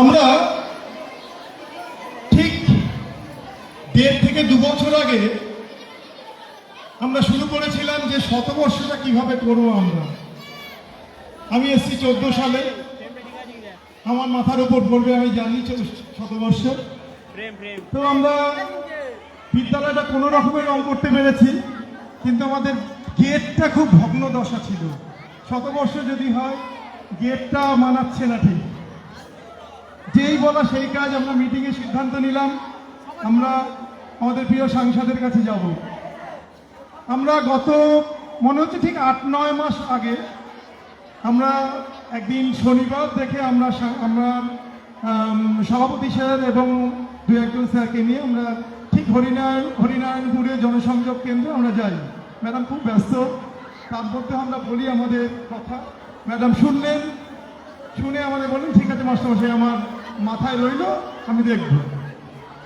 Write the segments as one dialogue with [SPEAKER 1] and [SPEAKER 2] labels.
[SPEAKER 1] আমরা ঠিক দেড় থেকে দু বছর আগে আমরা শুরু করেছিলাম যে শতবর্ষটা কীভাবে করব আমরা। আমি এসছি চোদ্দ সালে। আমার মাথার উপর পড়বে আমি জানি শতবর্ষ। তো আমরা বিদ্যালয়টা কোনো রকমের রং করতে পেরেছি কিন্তু আমাদের গেটটা খুব ভগ্ন দশা ছিল। শতবর্ষ যদি হয় গেটটা মানাচ্ছে না ঠিক। যেই বলা সেই কাজ আমরা মিটিংয়ে সিদ্ধান্ত নিলাম, আমরা আমাদের প্রিয় সাংসদের কাছে যাব। আমরা গত, মনে হচ্ছে ঠিক আট, নয় মাস আগে আমরা একদিন শনিবার দেখে আমরা আমরা সভাপতি স্যার এবং দু একজন স্যারকে নিয়ে আমরা ঠিক হরিনারায়ণ, হরিনারায়ণপুরে জনসংযোগ কেন্দ্রে আমরা যাই। ম্যাডাম খুব ব্যস্ত, তার মধ্যে আমরা বলি আমাদের কথা। ম্যাডাম শুনলেন, শুনে আমাদের বললেন, ঠিক আছে, মাস্টারমশাই, আমার মাথায় রইল, আমি দেখব।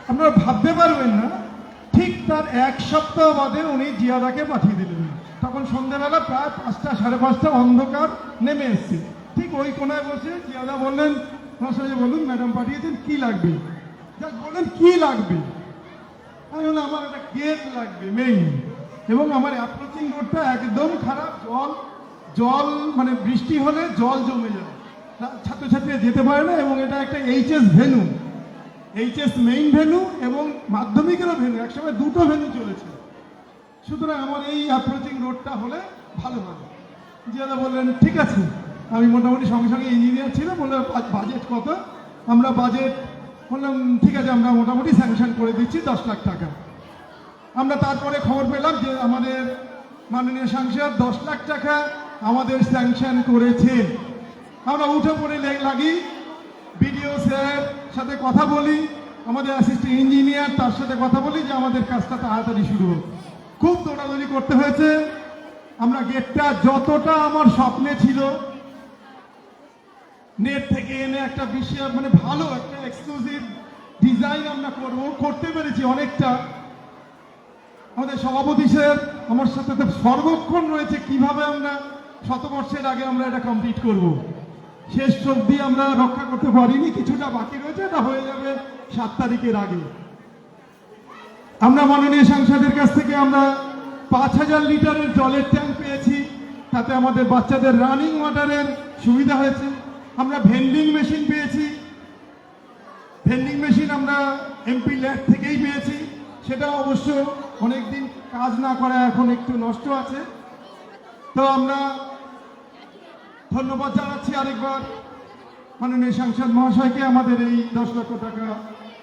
[SPEAKER 1] আপনারা ভাবতে পারবেন না, ঠিক তার এক সপ্তাহ বাদে উনি জিয়াদাকে পাঠিয়ে দিলেন। তখন সন্ধ্যাবেলা প্রায় পাঁচটা, সাড়ে পাঁচটা অন্ধকার নেমে এসছে। ঠিক ওই কোনায় বসে জিয়াদা বললেন মাস্টারমশাই বলুন, ম্যাডাম পাঠিয়েছেন, কি লাগবে? যাক বললেন কি লাগবে? আমি বললাম, আমার একটা গেট লাগবে, মেইন। এবং আমার অ্যাপ্রোচিং রোডটা একদম খারাপ, জল জল মানে বৃষ্টি হলে জল জমে তা- ছাত্রছাত্রীরা যেতে পারে না, এবং এটা একটা HS venue HS main venue এবং মাধ্যমিকেরও ভেনু একসময় দুটো ভেনু চলেছে। সুতরাং আমার এই অ্যাপ্রোচিং রোডটা হলে ভালো হবে জিয়াদা বললেন, ঠিক আছে, আমি মোটামুটি সঙ্গে সঙ্গে ইঞ্জিনিয়ার ছিল বললাম বাজেট কত? আমরা বাজেট বললাম, ঠিক আছে, আমরা মোটামুটি স্যাংশন করে দিচ্ছি দশ লাখ টাকা। আমরা তারপরে খবর পেলাম যে আমাদের মাননীয় সাংসদ দশ লাখ টাকা আমাদের স্যাংশন করেছেন। আমরা উঠে পড়ে লাগি। বিডিও স্যার সাথে কথা বলি। আমাদের অ্যাসিস্ট্যান্ট ইঞ্জিনিয়ার তার সাথে কথা বলি যে আমাদের কাজটা তাড়াতাড়ি শুরু হোক। খুব দৌড়াদৌড়ি করতে হয়েছে। আমরা গেটটা যতটা আমার স্বপ্নে ছিল, নেট থেকে এনে একটা বিশেষ মানে ভালো একটা এক্সক্লুসিভ ডিজাইন আমরা করব। করতে পেরেছি অনেকটা। আমাদের সভাপতি স্যার আমার সাথে সর্বক্ষণ রয়েছে। কীভাবে আমরা শতবর্ষের আগে আমরা এটা কমপ্লিট করব? শেষ অবধি আমরা রক্ষা করতে পারিনি, কিছুটা বাকি রয়েছে, এটা হয়ে যাবে সাত তারিখের আগে। আমরা মাননীয় সাংসদের কাছ থেকে আমরা পাঁচ হাজার লিটারের জলের ট্যাঙ্ক পেয়েছি, তাতে আমাদের বাচ্চাদের রানিং ওয়াটারের সুবিধা হয়েছে। আমরা ভেন্ডিং মেশিন পেয়েছি, ভেন্ডিং মেশিন আমরা এমপি ল্যাব থেকেই পেয়েছি, সেটা অবশ্য অনেকদিন কাজ না করা এখন একটু নষ্ট আছে। তো আমরা ধন্যবাদ জানাচ্ছি আরেকবার। মাননীয় সাংসদ মহাশয়কে আমাদের এই দশ লক্ষ টাকা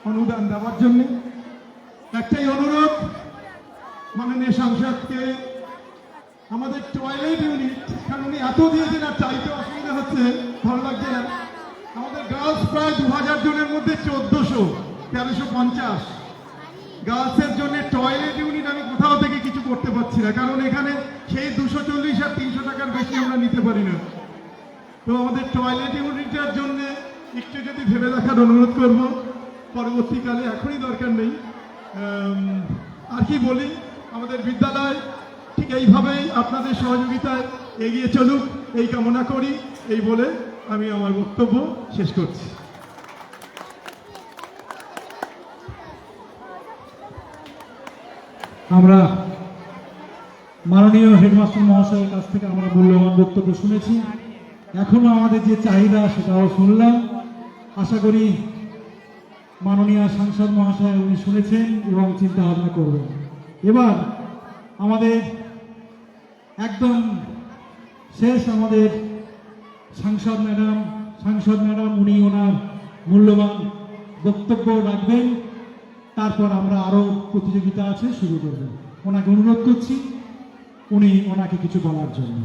[SPEAKER 1] অনুদান দেওয়ার জন্য। একটাই অনুরোধ, মাননীয় সাংসদকে, আমাদের টয়লেট ইউনিট, কারণ উনি এত দিয়েছেন আর চাইতে অসুবিধা হচ্ছে, ভালো লাগছে না। আমাদের গার্লস প্রায় দু হাজার জনের মধ্যে চোদ্দশো, তেরোশো পঞ্চাশ। গার্লসের জন্য টয়লেট ইউনিট আমি কোথাও থেকে কিছু করতে পারছি না, কারণ এখানে সেই দুশো চল্লিশ আর তিনশো টাকার বেশি আমরা নিতে পারি না। তো আমাদের টয়লেট ইউনিটের জন্য একটু যদি ভেবে দেখার অনুরোধ করব, পরবর্তীকালে এখনই দরকার নেই। আর কি বলি, আমাদের বিদ্যালয় ঠিক এইভাবেই আপনাদের সহযোগিতায় এগিয়ে চলুক, এই কামনা করি, এই বলে আমি আমার বক্তব্য শেষ করছি।
[SPEAKER 2] আমরা মাননীয় হেডমাস্টার মহাশয়ের কাছ থেকে আমরা মূল্যবান বক্তব্য শুনেছি। এখনও আমাদের যে চাহিদা সেটাও শুনলাম। আশা করি মাননীয় সাংসদ মহাশয় উনি শুনেছেন এবং চিন্তা ভাবনা করবেন। এবার আমাদের একদম শেষ আমাদের সাংসদ ম্যাডাম সাংসদ ম্যাডাম উনি ওনার মূল্যবান বক্তব্য রাখবেন। তারপর আমরা আরও প্রতিযোগিতা আছে, শুরু করব। ওনাকে অনুরোধ করছি, উনি ওনাকে কিছু বলার জন্য।